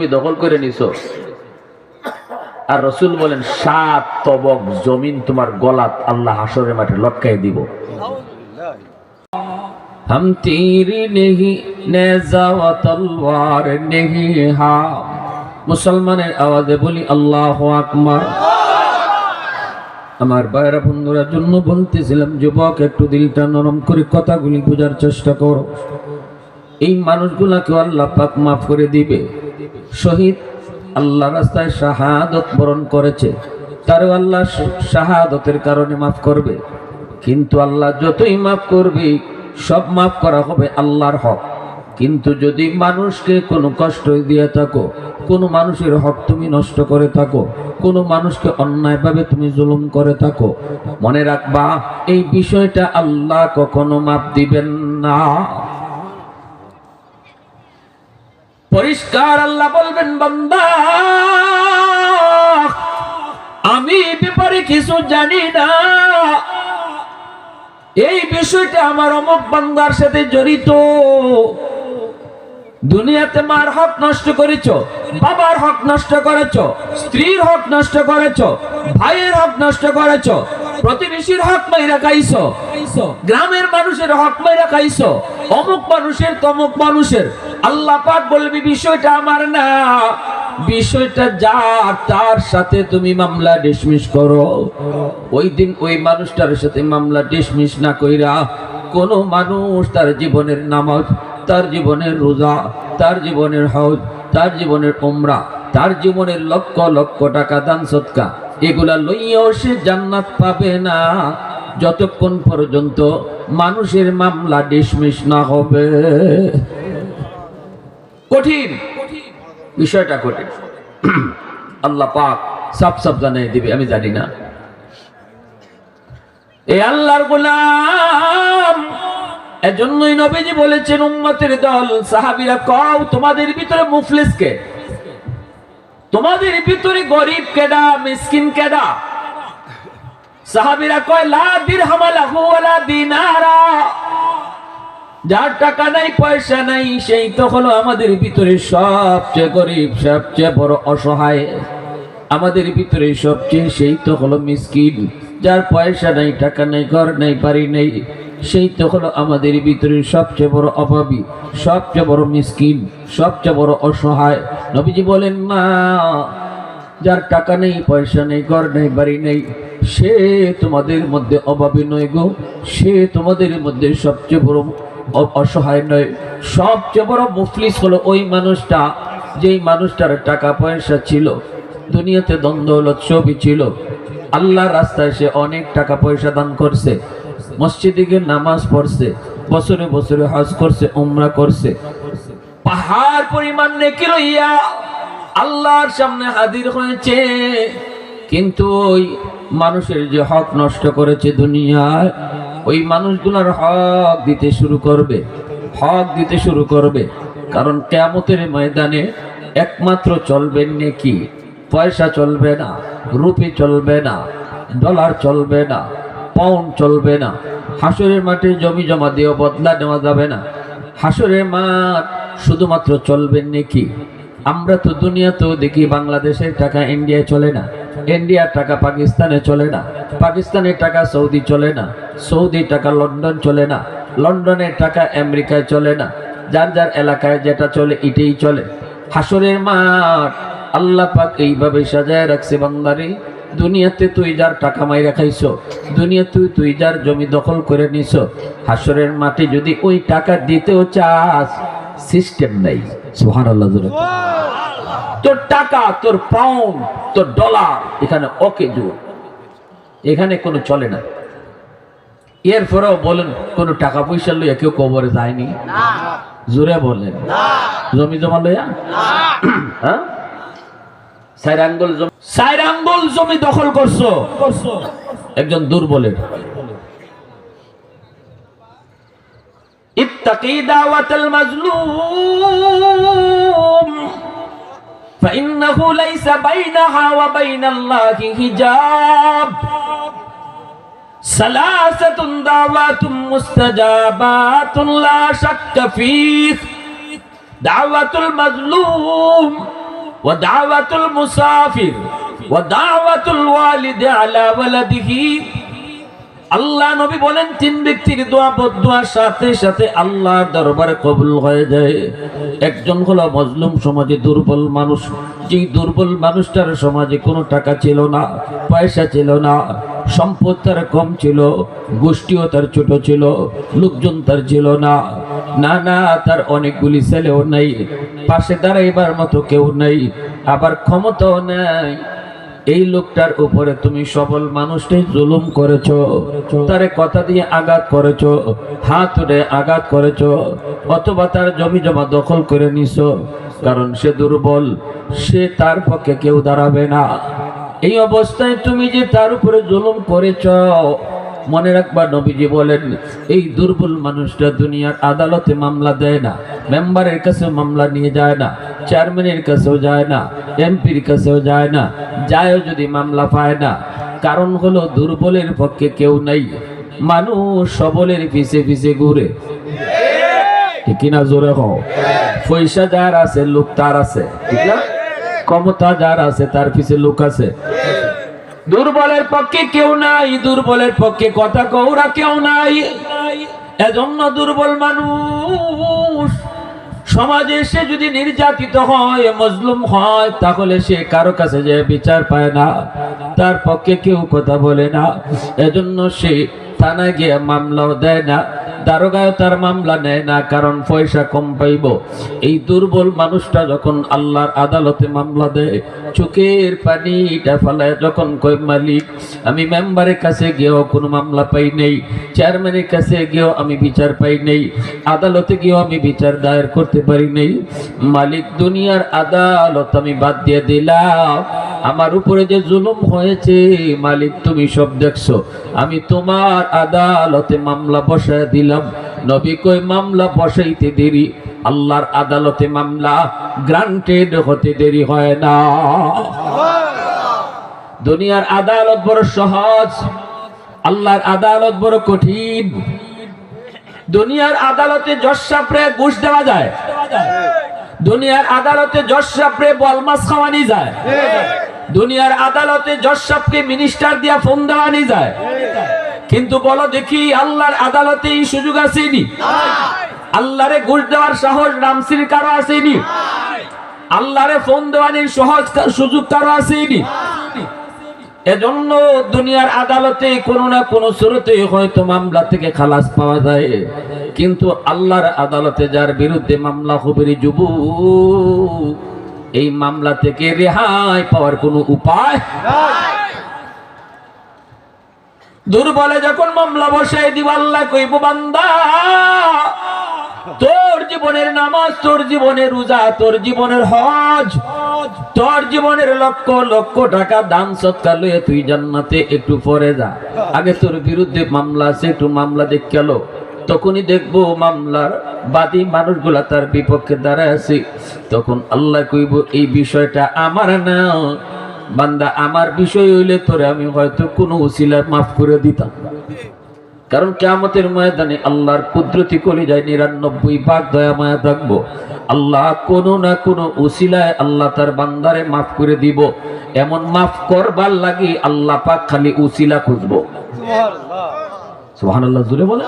তুমি দখল করে নিছো। আর রসুল বলেন, সাত তবক জমিন তোমার গলাত আল্লাহ হাসরের মাঠে লটকাই দিব। হম তীর নেহি নেহি হা। মুসলমানের আওয়াজে বলি, আল্লাহ আমার বাইরা বন্ধুরা, জন্য বলতেছিলাম, যুবক, একটু দিলটা নরম করে কথাগুলি বোঝার চেষ্টা করো। এই মানুষগুলাকে আল্লাহ পাক মাফ করে দিবে। শহীদ আল্লাহ রাস্তায় শাহাদত বরণ করেছে, তারও আল্লাহ শাহাদতের কারণে মাফ করবে। কিন্তু আল্লাহ যতই মাফ করবে, সব মাফ করা হবে আল্লাহর হক। কিন্তু যদি মানুষকে কোনো কষ্ট দিয়ে থাকো, কোনো মানুষের হক তুমি নষ্ট করে থাকো, কোনো মানুষকে অন্যায়ভাবে তুমি জুলুম করে থাকো, মনে রাখবা, এই বিষয়টা আল্লাহ কখনো মাফ দিবেন না। পরিষ্কার আল্লাহ বলবেন, বান্দা, আমি ব্যাপারে কিছু জানি না। এই বিষয়টা আমার অমুক বান্দার সাথে জড়িত। দুনিয়াতে মার হক নষ্ট করেছ, বাবার হক নষ্ট করেছ, স্ত্রীর হক নষ্ট করেছ, ভাইয়ের হক নষ্ট করেছ, প্রতিবেশীর হক মাইরা খাইছ, গ্রামের মানুষের হক মাইরা খাইছ, অমুক মানুষের তমুক মানুষের আল্লাহ পাক বলবি, বিষয়টা আমার না। বিষয়টা যা, তার সাথে তুমি মামলা ডিসমিস করো। ওই দিন ওই মানুষটার সাথে মামলা ডিসমিস না কইরা কোন মানুষ তার জীবনের নামাজ, তার জীবনের রোজা, তার জীবনের হজ, তার জীবনের উমরা, তার জীবনের লক্ষ লক্ষ টাকা দান সৎকা, এগুলা লইয়াও সে জান্নাত পাবে না। যতক্ষণ পর্যন্ত মানুষের মামলা ডিসমিস না হবে। কঠিন। বিষয়টা কঠিন। আল্লাহ পাক সব সব জানিয়ে দিবে, আমি জানি না। এই আল্লাহর গোলাম, এজন্যই নবীজি বলেছেন, উম্মতের দল, সাহাবীরা কও, তোমাদের ভিতরে মুফলিস কে? তোমাদের ভিতরে গরিব কেডা, মিসকিন কেডা? সাহাবীরা কয়, লা দিরহাম লাহু ওয়ালা দিনারা। যার টাকা নাই, পয়সা নাই, সেই তো হলো আমাদের ভিতরে সবচেয়ে গরিব, সবচেয়ে বড় অসহায়। আমাদের ভিতরে সবচেয়ে সেই তো হলো মিসকিন, যার পয়সা নাই, টাকা নাই, ঘর নাই, বাড়ি নেই, সেই তো হলো আমাদের ভিতরে সবচেয়ে বড় অভাবী, সবচেয়ে বড় মিসকিন, সবচেয়ে বড় অসহায়। নবীজি বলেন না যার টাকা নেই, পয়সা নেই, ঘর নেই, বাড়ি নেই, সে তোমাদের মধ্যে অভাবী নয় গো, সে তোমাদের মধ্যে সবচেয়ে বড় অসহায় নয়। সবচেয়ে বড় মুফলিস হলো ওই মানুষটা, যেই মানুষটার টাকা পয়সা ছিল, দুনিয়াতে দ্বন্দ্ব হলো ছবি ছিল। আল্লাহর রাস্তায় সে অনেক টাকা পয়সা দান করছে, মসজিদে গিয়ে নামাজ পড়ছে, বছরে বছরে হজ করছে, উমরা করছে। পাহাড় পরিমাণ নেকি লইয়া আল্লাহর সামনে হাজির হয়েছে। কিন্তু ওই মানুষের যে হক নষ্ট করেছে দুনিয়ায় ওই মানুষগুলোর হক দিতে শুরু করবে। হক দিতে শুরু করবে। কারণ কেয়ামতের ময়দানে একমাত্র চলবে নেকি। পয়সা চলবে না, রুপি চলবে না, ডলার চলবে না পাউন্ড চলবে না। হাসরের মাঠে জমি জমা দিয়েও বদলা নেওয়া যাবে না। হাসরের মাঠ শুধুমাত্র চলবে নাকি। আমরা তো দুনিয়াতেও দেখি বাংলাদেশের টাকা ইন্ডিয়ায় চলে না। ইন্ডিয়ার টাকা পাকিস্তানে চলে না। পাকিস্তানের টাকা সৌদি চলে না। সৌদি টাকা লন্ডন চলে না, লন্ডনের টাকা আমেরিকায় চলে না, যার যার এলাকায় যেটা চলে এটাই চলে। হাসরের মাঠ, আল্লাহ পাক এইভাবে সাজায় রাখছে বান্দারে, দুনিয়াতে তুই যার টাকা মাইরা খাইছো দুনিয়া তুই তুই যার জমি দখল করে নিছ, হাসরের মাঠে যদি ওই টাকা দিতেও চাস সিস্টেম নাই সুহান আল্লাহ তোর টাকা, তোর পাউন্ড তোর ডলার এখানে ওকে জোর এখানে কোনো চলে না। এরপরেও বলেন কোনো টাকা পয়সা লইয়া কেউ কবরে যায়নি জোরে বলেন জমি জমা লইয়া হ্যাঁ চার আঙ্গুল জমি চার আঙ্গুল জমি দখল করছো একজন দুর্বলের ইত্তাকি দাওয়াতাল মাজলুম فإنه ليس بينها وبين الله حجاب সালাসাতুন দাওয়াতুম মুস্তাজাবাতুন লা শাক্কা ফি দাওয়াতুল মাজলুম ওয়া দাওয়াতুল মুসাফির ওয়া দাওয়াতুল ওয়ালিদি আলা ওয়ালাদিহি। আল্লাহ নবী বলেন, তিন ব্যক্তির দোয়া বদুয়ার সাথে সাথে আল্লাহ দরবারে কবুল হয়ে যায়। একজন হলো মজলুম সমাজে দুর্বল মানুষ। যেই দুর্বল মানুষটার সমাজে কোনো টাকা ছিল না, পয়সা ছিল না, সম্পদ তার কম ছিল, গোষ্ঠীও তার ছোট ছিল, লোকজন তার ছিল না না না, তার অনেকগুলি ছেলেও নেই, পাশে দাঁড়াইবার মতো কেউ নেই, আবার ক্ষমতাও নেই। এই লোকটার উপরে তুমি সবল মানুষটাই জুলুম করেছ, তারে কথা দিয়ে আঘাত করেছ, হাত রে আঘাত করেছ, অথবা তার জমি জমা দখল করে নিছ, কারণ সে দুর্বল, সে তার পক্ষে কেউ দাঁড়াবে না। এই অবস্থায় তুমি যে তার উপরে জুলুম করেছ মনে রাখবা, নবীজি বলেন, এই দুর্বল মানুষটা দুনিয়ার আদালতে মামলা দেয় না, মেম্বারের কাছে মামলা নিয়ে যায় না, চেয়ারম্যানের কাছেও যায় না, এমপির কাছেও যায় না, যায়ও যদি মামলা পায় না। কারণ হলো, দুর্বলের পক্ষে কেউ নাই, মানুষ সবলের পিছে পিছে ঘুরে। ঠিক জোরে হও পয়সা যার আছে, লোক তার আছে ক্ষমতা যার আছে, তার পিছে লোক আছে। দুর্বলের পক্ষে কেউ নাই, দুর্বলের পক্ষে কথা কৌরা কেউ নাই। এজন্য দুর্বল মানুষ, সমাজে সে যদি নির্যাতিত হয়, মজলুম হয়, তাহলে সে কারও কাছে যে বিচার পায় না। তার পক্ষে কেউ কথা বলে না। এজন্য সে থানায় গিয়ে মামলাও দেয় না দারোগায় তার মামলা নেয় না, কারণ পয়সা কম পাইব। এই দুর্বল মানুষটা যখন আল্লাহর আদালতে মামলা দেয়, চোখের পানিটা ফেলায় যখন কই মালিক, আমি মেম্বারের কাছে গিয়েও কোনো মামলা পাই নেই, চেয়ারম্যানের কাছে গিয়েও আমি বিচার পাই নেই, আদালতে গিয়েও আমি বিচার দায়ের করতে পারি নেই। মালিক, দুনিয়ার আদালত আমি বাদ দিয়ে দিলাম আমার উপরে যে জুলুম হয়েছে, মালিক তুমি সব দেখছ। আমি তোমার আদালতে মামলা বসায় দিলাম। নবী কই মামলা বসাইতে দেরি। আল্লাহর আদালতে মামলা গ্রান্টেড হতে দেরি হয় না। দুনিয়ার আদালত বড় সহজ, আল্লাহর আদালত বড় কঠিন। দুনিয়ার আদালতে জসাপ্রে ঘুষ দেওয়া যায়। দুনিয়ার আদালতে জসাপ্রে বলমাস খাওয়ানি যায়। দুনিয়ার আদালতে জসাপকে মিনিস্টার দিয়া ফোন দেওয়ানি যায়। কিন্তু বলো দেখি আল্লাহর আদালতে এই সুযোগ আসেনি। আল্লাহরে ঘুষ দেওয়ার সাহস রামসির কারও আসেনি। আল্লাহরে ফোন দেওয়ানির সহজ সুযোগ কারও আসেনি। এজন্য দুনিয়ার আদালতে কোনো না কোনো স্রোতে হয়তো মামলা থেকে খালাস পাওয়া যায়। কিন্তু আল্লাহর আদালতে যার বিরুদ্ধে মামলা রে যুবক এই মামলা থেকে রেহাই পাওয়ার কোনো উপায় দুর্বলে যখন মামলা বসাই দিব, আল্লাহ কইব, বান্দা, তোর জীবনের নামাজ, তোর জীবনের রোজা, তোর জীবনের হজ, তোর জীবনের লক্ষ লক্ষ টাকা দান সৎকার লয়ে তুই জান্নাতে একটু পরে যা। আগে তোর বিরুদ্ধে মামলা আছে, একটু মামলা দেখ গেল তখনই দেখব মামলার বাদী মানুষগুলা তার বিপক্ষে দাঁড়ায় আছে। তখন আল্লাহ কইব এই বিষয়টা আমার না। বান্দা আমার বিষয় হইলে তোরে আমি হয়তো কোনো উসিলা মাফ করে দিতাম। কারণ কেমতের ময়দানে আল্লাহর কুদরতি কলি যায় নিরানব্বই ভাগ দয়া মায়া থাকব। আল্লাহ কোনো না কোনো উসিলায় আল্লাহ তার বান্দারে মাফ করে দিব। এমন মাফ করবার লাগে আল্লাহ পাক খালি উসিলা খুঁজবো। সুবহানাল্লাহ। জুড়ে বলে